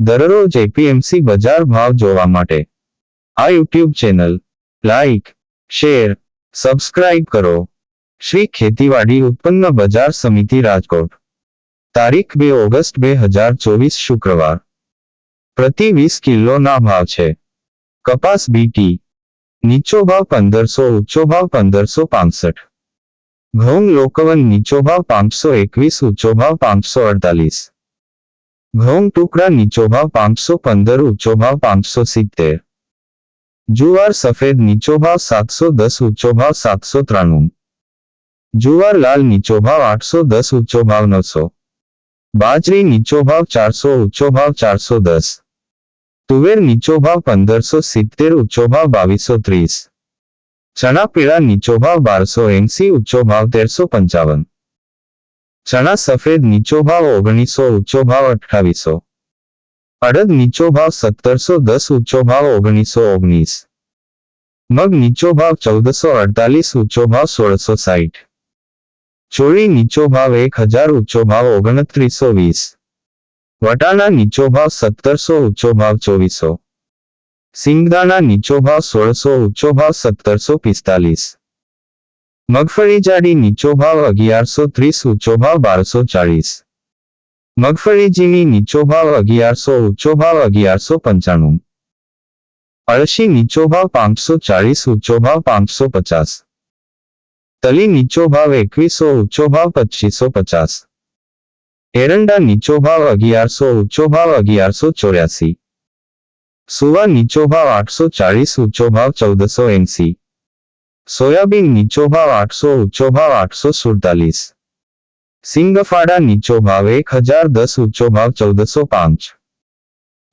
દરરોજ એપીએમસી બજાર ભાવ જોવા માટે. આ YouTube channel like share subscribe કરો. શ્રી ખેતીવાડી ઉત્પન્ન બજાર સમિતિ રાજકોટ. તારીખ બે ઓગસ્ટ બે હજાર ચોવીસ શુક્રવાર. પ્રતિ વીસ કિલોના ભાવ છે. કપાસ બીટી નીચો ભાવ પંદરસો, ઊંચો ભાવ પંદરસો પાંસઠ. ઘઉં લોકવન નીચો ભાવ પાંચસો એકવીસ, ઊંચો ભાવ પાંચસો અડતાલીસ. ઘઉં ટુકડા નીચો ભાવ પાંચસો પંદર, ઊંચો ભાવ પાંચસો સિત્તેર. જુવાર સફેદ નીચો ભાવ સાતસો દસ, ઊંચો ભાવ સાતસો ત્રાણું. જુવાર લાલ નીચો ભાવ આઠસો દસ, ઊંચો ભાવ નવસો. બાજરી નીચો ભાવ ચારસો, ઊંચો ભાવ ચારસો દસ. તુવેર નીચો ભાવ પંદરસો સિત્તેર, ઊંચો ભાવ બાવીસો ત્રીસ. ચણા પીળા નીચો ભાવ બારસો એંસી, ઊંચો ભાવ તેરસો પંચાવન. ચણા સફેદ નીચો ભાવ ઓગણીસો ઊંચો ભાવ અઠાવીસો અડદ નીચો ભાવ સત્તરસો દસ ઊંચો ભાવ ઓગણીસો ઓગણીસ. મગ નીચો ભાવ ચૌદસો અડતાલીસ ઊંચો ભાવ સોળસો સાઠ ચોળી નીચો ભાવ એક હજાર ઊંચો ભાવ ઓગણત્રીસો વીસ. વટાણા નીચો ભાવ સત્તરસો ઊંચો ભાવ ચોવીસો. સિંગદાણા નીચો ભાવ સોળસો ઊંચો ભાવ સત્તરસો પિસ્તાલીસ. મગફળી જાડી નીચો ભાવ અગિયારસો ત્રીસ, ઊંચો ભાવ બારસો ચાલીસ મગફળી ઝીણી નીચો ભાવ અગિયારસો, ઊંચો ભાવ અગિયારસો પંચાણું. અળશી નીચો ભાવ પાંચસો ચાલીસ ઊંચો ભાવ પાંચસો પચાસ. તલી નીચો ભાવ એકવીસો, ઊંચો ભાવ પચીસો પચાસ. એરંડા નીચો ભાવ અગિયારસો, ઊંચો ભાવ અગિયારસો ચોર્યાસી. સુવા નીચો ભાવ આઠસો ચાલીસ ઊંચો ભાવ ચૌદસો એંસી. સોયાબીન નીચો ભાવ આઠસો ઊંચો ભાવ આઠસો સુડતાલીસ સિંગફાડા નીચો ભાવ એક હજાર દસ ઊંચો ભાવ ચૌદસો પાંચ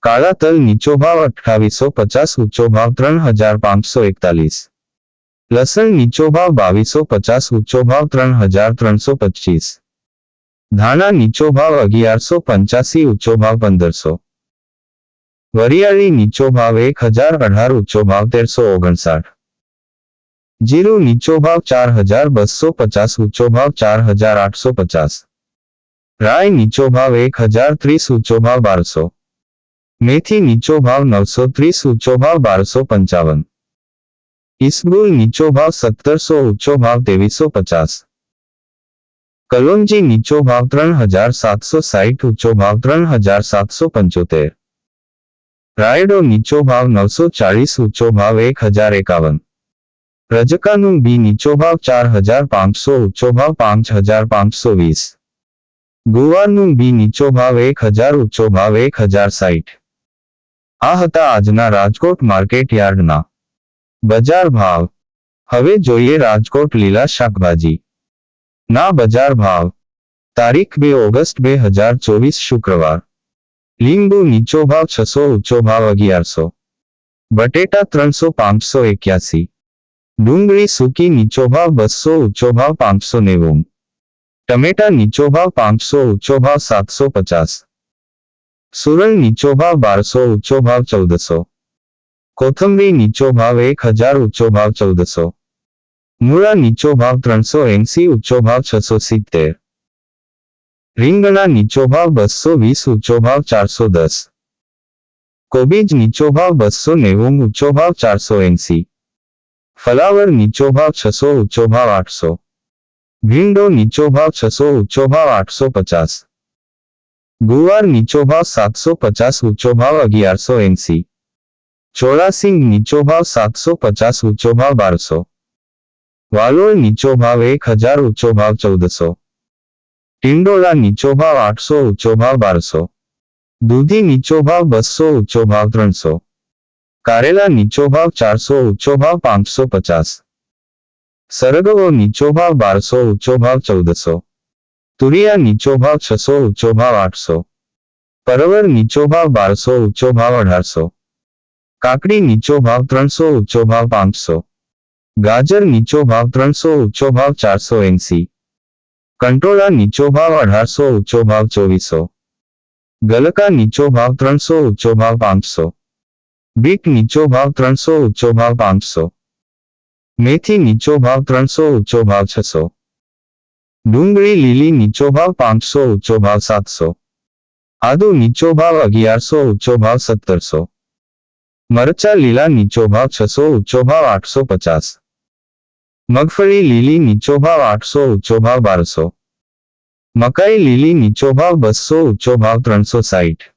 કાળા તલ નીચો ભાવ અઠ્ઠાવીસો પચાસ ઊંચો ભાવ ત્રણ હજાર પાંચસો એકતાલીસ લસણ નીચો ભાવ બાવીસો પચાસ ઊંચો ભાવ ત્રણ હજાર ત્રણસો પચીસ ધાણા નીચો ભાવ અગિયારસો પંચ્યાસી ઊંચો ભાવ પંદરસો વરિયાળી નીચો ભાવ એક હજાર અઢાર ઊંચો ભાવ તેરસો ઓગણસાઠ જીરું નીચો ભાવ ચાર હજાર બસો પચાસ ઊંચો ભાવ ચાર હજાર આઠસો પચાસ રાય નીચો ભાવ એક હજાર ત્રીસ ઊંચો ભાવ બારસો મેથી નીચો ભાવ નવસો ત્રીસ ઊંચો ભાવ બારસો પંચાવન ઇસબુલ નીચો ભાવ સત્તરસો ઊંચો ભાવ ત્રેવીસો પચાસ કલોંજી નીચો ભાવ ત્રણ હજાર સાતસો સાઠ ઊંચો ભાવ ત્રણ હજાર સાતસો પંચોતેર રાયડો નીચો ભાવ નવસો ચાળીસ ઊંચો ભાવ એક હજાર એકાવન રજકાનું બી નીચો ભાવ ચાર હજાર પાંચસો ઊંચો ભાવ પાંચ હજાર પાંચસો વીસ. ગુવારનું બી નીચો ભાવ એક હજાર ઊંચો ભાવ એક હજાર સાઠ આ હતા આજના રાજકોટ માર્કેટ યાર્ડના. બજાર ભાવ. હવે જોઈએ રાજકોટ લીલા શાકભાજી. ના બજાર ભાવ. તારીખ બે ઓગસ્ટ બે હજાર ચોવીસ શુક્રવાર. લીંબુ નીચો ભાવ છસો ઊંચો ભાવ અગિયારસો. બટેટા ત્રણસો પાંચસો એક્યાસી. ડુંગળી સૂકી નીચો ભાવ બસો ઊંચો ભાવ પાંચસો નેવું. ટમેટા નીચો ભાવ પાંચસો ઊંચો ભાવ સાતસો પચાસ. સુરલ નીચો ભાવ બારસો ઊંચો ભાવ ચૌદસો. કોથંબરી નીચો ભાવ એક હજાર ઊંચો ભાવ ચૌદસો. મૂળા નીચો ભાવ ત્રણસો એંસી ઊંચો ભાવ છસો સિત્તેર. રીંગણા નીચો ભાવ બસો વીસ ઊંચો ભાવ ચારસો દસ. કોબીજ નીચો ભાવ બસો નેવું ઊંચો ભાવ ચારસો એંસી. ફલાવર નીચો ભાવ છસો ઊંચો ભાવ આઠસો. ભીંડો નીચો ભાવ છસો ઊંચો ભાવ આઠસો પચાસ. ગુવાર નીચો ભાવ સાતસો પચાસ ઊંચો ભાવ અગિયારસો એંસી. ચોરાસિંગ નીચો ભાવ સાતસો પચાસ ઊંચો ભાવ બારસો. વાલોળ નીચો ભાવ એક હજાર ઊંચો ભાવ ચૌદસો. ટિંડોળા નીચો ભાવ આઠસો ઊંચો ભાવ બારસો. દૂધી નીચો ભાવ બસો ઊંચો ભાવ ત્રણસો. કારેલા નીચો ભાવ ચારસો ઊંચો ભાવ પાંચસો પચાસ સરગવો નીચો ભાવ બારસો ઊંચો ભાવ ચૌદસો તુરિયા નીચો ભાવ છસો ઊંચો ભાવ આઠસો પરવર નીચો ભાવ બારસો ઊંચો ભાવ અઢારસો કાકડી નીચો ભાવ ત્રણસો ઊંચો ભાવ પાંચસો ગાજર નીચો ભાવ ત્રણસો ઊંચો ભાવ ચારસો એંસી કંટોળા નીચો ભાવ અઢારસો ઊંચો ભાવ ચોવીસો ગલકા નીચો ભાવ ત્રણસો ઊંચો ભાવ પાંચસો બીટ નીચો ભાવ ત્રણસો ઊંચો ભાવ પાંચસો. મેથી નીચો ભાવ ત્રણસો ઊંચો ભાવ છસો. ડુંગળી લીલી નીચો ભાવ પાંચસો ઊંચો ભાવ સાતસો. આદુ નીચો ભાવ અગિયારસો ઊંચો ભાવ સત્તરસો. મરચા લીલા નીચો ભાવ છસો ઊંચો ભાવ આઠસો પચાસ. મગફળી લીલી નીચો ભાવ આઠસો ઊંચો ભાવ બારસો. મકાઈ લીલી નીચો ભાવ બસો ઊંચો ભાવ ત્રણસો સાઠ